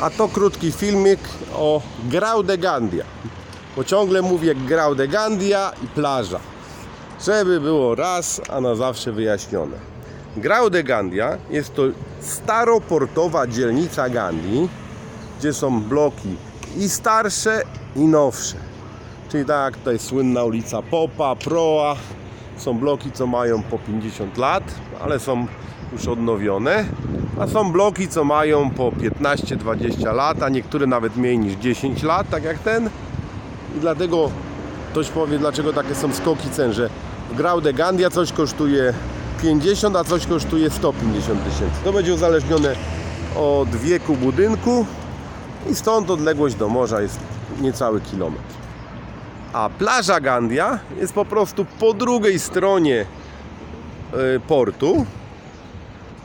A to krótki filmik o Graudegandia. Bo ciągle mówię Graudegandia i plaża. Żeby było raz, a na zawsze wyjaśnione. Graudegandia jest to staroportowa dzielnica Gandii, gdzie są bloki i starsze, i nowsze. Czyli tak jak tutaj słynna ulica Popa, Proa. Są bloki, co mają po 50 lat, ale są już odnowione. A są bloki, co mają po 15-20 lat, a niektóre nawet mniej niż 10 lat, tak jak ten. I dlatego ktoś powie, dlaczego takie są skoki cen, że w Graudegandia coś kosztuje 50, a coś kosztuje 150 tysięcy. To będzie uzależnione od wieku budynku i stąd odległość do morza jest niecały kilometr. A plaża Gandia jest po prostu po drugiej stronie y, portu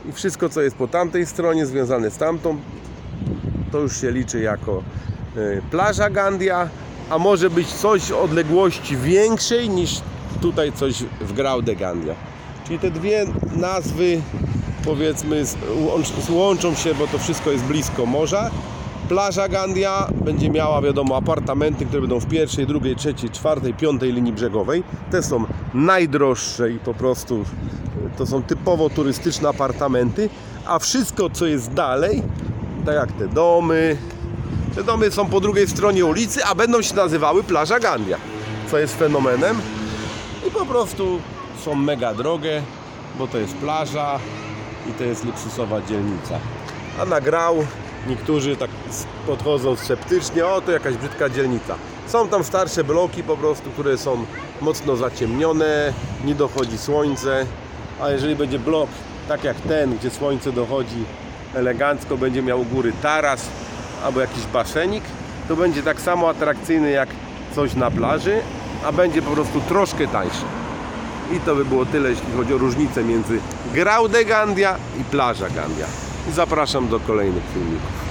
i wszystko co jest po tamtej stronie związane z tamtą to już się liczy jako y, plaża Gandia, a może być coś odległości większej niż tutaj coś w Graude Gandia. Czyli te dwie nazwy powiedzmy łączą się, bo to wszystko jest blisko morza. Plaża Gandia będzie miała wiadomo apartamenty, które będą w pierwszej, drugiej, trzeciej, czwartej, piątej linii brzegowej. Te są najdroższe i po prostu to są typowo turystyczne apartamenty, a wszystko co jest dalej, tak jak te domy, te domy są po drugiej stronie ulicy, a będą się nazywały Plaża Gandia, co jest fenomenem. I po prostu są mega drogie, bo to jest plaża i to jest luksusowa dzielnica. A na grał niektórzy tak podchodzą sceptycznie, o to jakaś brzydka dzielnica. Są tam starsze bloki po prostu, które są mocno zaciemnione, nie dochodzi słońce, a jeżeli będzie blok tak jak ten, gdzie słońce dochodzi elegancko, będzie miał u góry taras albo jakiś baszenik, to będzie tak samo atrakcyjny jak coś na plaży, a będzie po prostu troszkę tańszy. I to by było tyle, jeśli chodzi o różnicę między Graude Gandia i plaża Gandia. Zapraszam do kolejnych filmików.